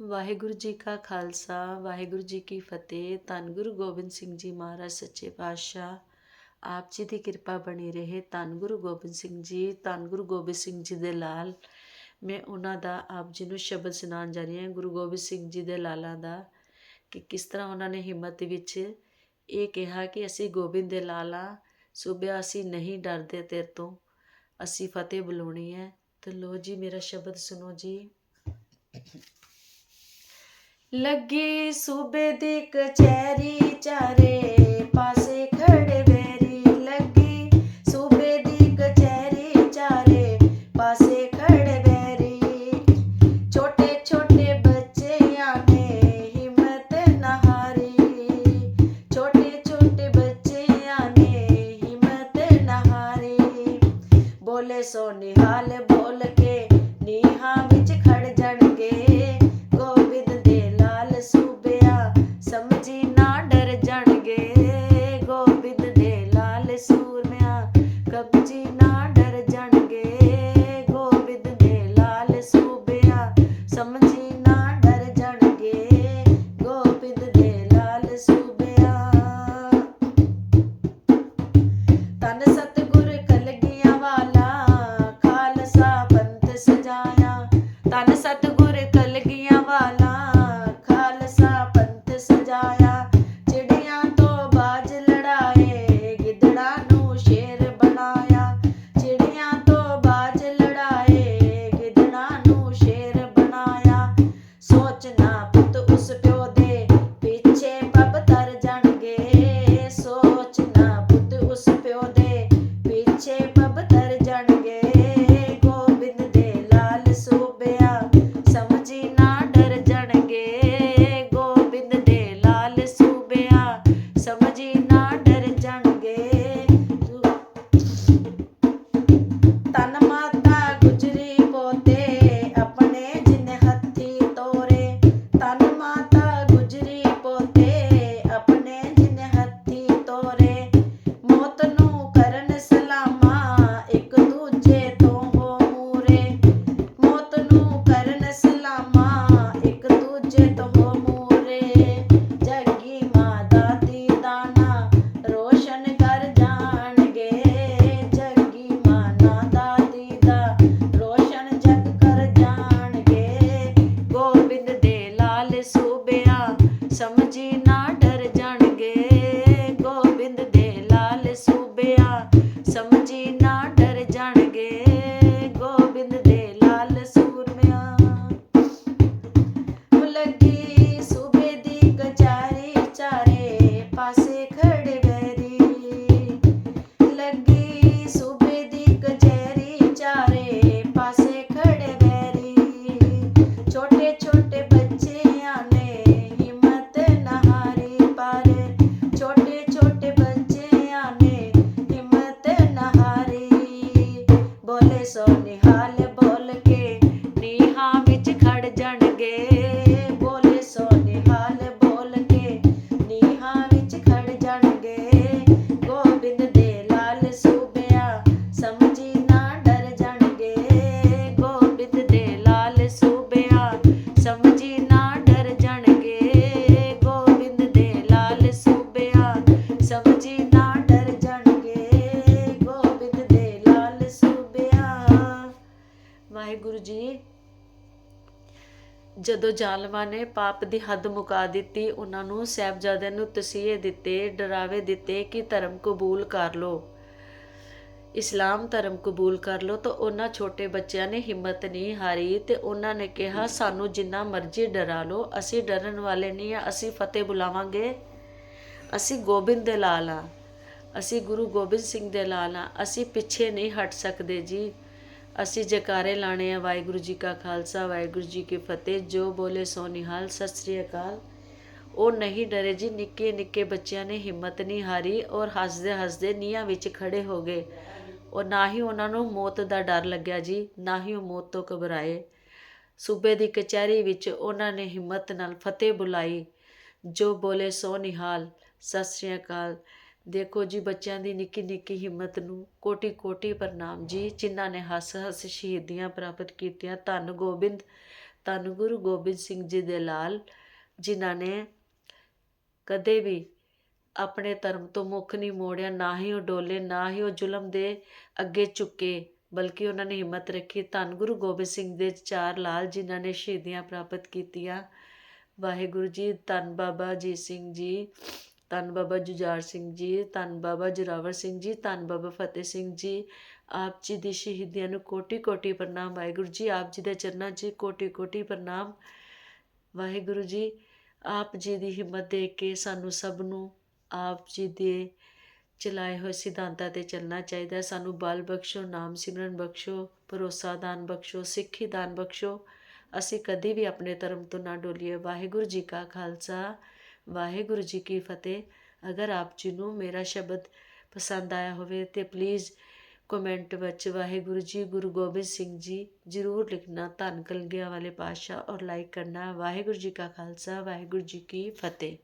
ਵਾਹਿਗੁਰੂ ਜੀ ਕਾ ਖਾਲਸਾ, ਵਾਹਿਗੁਰੂ ਜੀ ਕੀ ਫਤਿਹ। ਧੰਨ ਗੁਰੂ ਗੋਬਿੰਦ ਸਿੰਘ ਜੀ ਮਹਾਰਾਜ, ਸੱਚੇ ਪਾਤਸ਼ਾਹ। ਆਪ ਜੀ ਦੀ ਕਿਰਪਾ ਬਣੀ ਰਹੇ। ਧੰਨ ਗੁਰੂ ਗੋਬਿੰਦ ਸਿੰਘ ਜੀ, ਧੰਨ ਗੁਰੂ ਗੋਬਿੰਦ ਸਿੰਘ ਜੀ ਦੇ ਲਾਲ। ਮੈਂ ਉਹਨਾਂ ਦਾ, ਆਪ ਜੀ ਨੂੰ ਸ਼ਬਦ ਸੁਣਾਉਣ ਜਾ ਰਹੀ ਹਾਂ। ਗੁਰੂ ਗੋਬਿੰਦ ਸਿੰਘ ਜੀ ਦੇ ਲਾਲਾਂ ਦਾ ਕਿ ਕਿਸ ਤਰ੍ਹਾਂ ਉਹਨਾਂ ਨੇ ਹਿੰਮਤ ਵਿੱਚ ਇਹ ਕਿਹਾ ਕਿ ਅਸੀਂ ਗੋਬਿੰਦ ਦੇ ਲਾਲਾਂ ਸੂਬਿਆ ਅਸੀਂ ਨਹੀਂ ਡਰਦੇ ਤੇਰੇ ਤੋਂ। ਅਸੀਂ ਫਤਿਹ ਬੁਲਾਉਣੀ ਹੈ। ਤੇ ਲੋ ਜੀ, ਮੇਰਾ ਸ਼ਬਦ ਸੁਣੋ ਜੀ। ਲੱਗੀ ਸੂਬੇ ਦੀ ਕਚਹਿਰੀ ਚਾਰੇ ਪਾਸੇ ਖੜੇ ਬੈਰੀ ਲੱਗੀ ਸੂਬੇ ਦੀ ਕਚਹਿਰੀ ਚਾਰੇ ਪਾਸੇ ਖੜੇ ਬੈਰੀ ਛੋਟੇ ਛੋਟੇ ਬੱਚਿਆਂ ਨੇ ਹਿੰਮਤ ਨਾ ਹਾਰੀ ਛੋਟੇ ਛੋਟੇ ਬੱਚਿਆਂ ਨੇ ਹਿੰਮਤ ਨਾ ਹਾਰੀ ਬੋਲੇ ਸੋ ਨਿਹਾਲ सब्जी ਬੋਲੇ ਸੋ ਨਿਹਾਲ ਜਦੋਂ ਜ਼ਾਲਮਾਂ ਨੇ ਪਾਪ ਦੀ ਹੱਦ ਮੁਕਾ ਦਿੱਤੀ, ਉਹਨਾਂ ਨੂੰ ਸਹਿਬਜ਼ਾਦਿਆਂ ਨੂੰ ਤਸੀਹੇ ਦਿੱਤੇ, ਡਰਾਵੇ ਦਿੱਤੇ ਕਿ ਧਰਮ ਕਬੂਲ ਕਰ ਲਓ। ਇਸਲਾਮ ਧਰਮ ਕਬੂਲ ਕਰ ਲਓ ਤਾਂ ਉਹਨਾਂ ਛੋਟੇ ਬੱਚਿਆਂ ਨੇ ਹਿੰਮਤ ਨਹੀਂ ਹਾਰੀ ਤੇ ਉਹਨਾਂ ਨੇ ਕਿਹਾ, ਸਾਨੂੰ ਜਿੰਨਾ ਮਰਜ਼ੀ ਡਰਾ ਲਓ, ਅਸੀਂ ਡਰਨ ਵਾਲੇ ਨਹੀਂ ਆ, ਅਸੀਂ ਫਤਿਹ ਬੁਲਾਵਾਂਗੇ। ਅਸੀਂ ਗੋਬਿੰਦ ਦੇ ਲਾਲ ਆ, ਅਸੀਂ ਗੁਰੂ ਗੋਬਿੰਦ ਸਿੰਘ ਦੇ ਲਾਲ ਆ, ਅਸੀਂ ਪਿੱਛੇ ਨਹੀਂ ਹਟ ਸਕਦੇ ਜੀ। ਅਸੀਂ ਜੈਕਾਰੇ ਲਾਣੇ ਆ। ਵਾਹਿਗੁਰੂ ਜੀ ਕਾ ਖਾਲਸਾ, ਵਾਹਿਗੁਰੂ ਜੀ ਕੀ ਫਤਿਹ। ਜੋ ਬੋਲੇ ਸੋ ਨਿਹਾਲ। ਸਤਿ ਸ੍ਰੀ ਅਕਾਲ। ਉਹ ਨਹੀਂ ਡਰੇ ਜੀ, ਨਿੱਕੇ ਨਿੱਕੇ ਬੱਚਿਆਂ ਨੇ ਹਿੰਮਤ ਨਹੀਂ ਹਾਰੀ ਔਰ ਹੱਸਦੇ ਹੱਸਦੇ ਨੀਹਾਂ ਵਿੱਚ ਖੜੇ ਹੋ ਗਏ। ਔਰ ਨਾ ਹੀ ਉਹਨਾਂ ਨੂੰ ਮੌਤ ਦਾ ਡਰ ਲੱਗਿਆ ਜੀ, ਨਾ ਹੀ ਉਹ ਮੌਤ ਤੋਂ ਘਬਰਾਏ। ਸੂਬੇ ਦੀ ਕਚਹਿਰੀ ਵਿੱਚ ਉਹਨਾਂ ਨੇ ਹਿੰਮਤ ਨਾਲ ਫਤਿਹ ਬੁਲਾਈ। ਜੋ ਬੋਲੇ ਸੋ ਨਿਹਾਲ। ਸਤਿ ਸ੍ਰੀ ਅਕਾਲ। ਦੇਖੋ ਜੀ, ਬੱਚਿਆਂ ਦੀ ਨਿੱਕੀ ਨਿੱਕੀ ਹਿੰਮਤ ਨੂੰ ਕੋਟੀ ਕੋਟੀ ਪ੍ਰਣਾਮ ਜੀ, ਜਿਨ੍ਹਾਂ ਨੇ ਹੱਸ ਹੱਸ ਸ਼ਹੀਦੀਆਂ ਪ੍ਰਾਪਤ ਕੀਤੀਆਂ। ਧੰਨ ਗੋਬਿੰਦ, ਧੰਨ ਗੁਰੂ ਗੋਬਿੰਦ ਸਿੰਘ ਜੀ ਦੇ ਲਾਲ, ਜਿਨ੍ਹਾਂ ਨੇ ਕਦੇ ਵੀ ਆਪਣੇ ਧਰਮ ਤੋਂ ਮੁੱਖ ਨਹੀਂ ਮੋੜਿਆ, ਨਾ ਹੀ ਉਹ ਡੋਲੇ, ਨਾ ਹੀ ਉਹ ਜ਼ੁਲਮ ਦੇ ਅੱਗੇ ਝੁਕੇ, ਬਲਕਿ ਉਹਨਾਂ ਨੇ ਹਿੰਮਤ ਰੱਖੀ। ਧੰਨ ਗੁਰੂ ਗੋਬਿੰਦ ਸਿੰਘ ਦੇ ਚਾਰ ਲਾਲ, ਜਿਨ੍ਹਾਂ ਨੇ ਸ਼ਹੀਦੀਆਂ ਪ੍ਰਾਪਤ ਕੀਤੀਆਂ। ਵਾਹਿਗੁਰੂ ਜੀ, ਧੰਨ ਬਾਬਾ ਅਜੀਤ ਸਿੰਘ ਜੀ। ਧੰਨ ਬਾਬਾ ਜੁਝਾਰ ਸਿੰਘ ਜੀ, ਧੰਨ ਬਾਬਾ ਜੋਰਾਵਰ ਸਿੰਘ ਜੀ, ਧੰਨ ਬਾਬਾ ਫਤਿਹ ਸਿੰਘ ਜੀ, ਆਪ ਜੀ ਦੀ ਸ਼ਹੀਦੀਆਂ ਨੂੰ ਕੋਟੀ ਕੋਟੀ ਪ੍ਰਣਾਮ, ਵਾਹਿਗੁਰੂ ਜੀ, ਆਪ ਜੀ ਦੇ ਚਰਨਾਂ 'ਚ ਕੋਟੀ ਕੋਟੀ ਪ੍ਰਣਾਮ। ਵਾਹਿਗੁਰੂ ਜੀ, ਆਪ ਜੀ ਦੀ ਹਿੰਮਤ ਦੇ ਕੇ ਸਾਨੂੰ ਸਭ ਨੂੰ ਆਪ ਜੀ ਦੇ ਚਲਾਏ ਹੋਏ ਸਿਧਾਂਤਾਂ ਤੇ ਚੱਲਣਾ ਚਾਹੀਦਾ ਹੈ। ਸਾਨੂੰ ਬਲ ਬਖਸ਼ੋ, ਨਾਮ ਸਿਮਰਨ ਬਖਸ਼ੋ, ਭਰੋਸਾ ਦਾਨ ਬਖਸ਼ੋ, ਸਿੱਖੀ ਦਾਨ ਬਖਸ਼ੋ। ਅਸੀਂ ਕਦੇ ਵੀ ਆਪਣੇ ਧਰਮ ਤੋਂ ਨਾ ਡੋਲੀਏ। ਵਾਹਿਗੁਰੂ ਜੀ ਕਾ ਖਾਲਸਾ। ਵਾਹਿਗੁਰੂ ਜੀ ਕੀ ਫਤਿਹ। ਅਗਰ ਆਪ ਜੀ ਨੂੰ ਮੇਰਾ ਸ਼ਬਦ ਪਸੰਦ ਆਇਆ ਹੋਵੇ ਤੇ ਪਲੀਜ਼ ਕਮੈਂਟ ਵਿੱਚ ਵਾਹਿਗੁਰੂ ਜੀ, ਗੁਰੂ ਗੋਬਿੰਦ ਸਿੰਘ ਜੀ ਜ਼ਰੂਰ ਲਿਖਣਾ, ਧੰਨ ਕਲਗੀਆਂ ਵਾਲੇ ਪਾਤਸ਼ਾਹ, ਔਰ ਲਾਈਕ ਕਰਨਾ। ਵਾਹਿਗੁਰੂ ਜੀ ਕਾ ਖਾਲਸਾ, ਵਾਹਿਗੁਰੂ ਜੀ ਕੀ ਫਤਿਹ।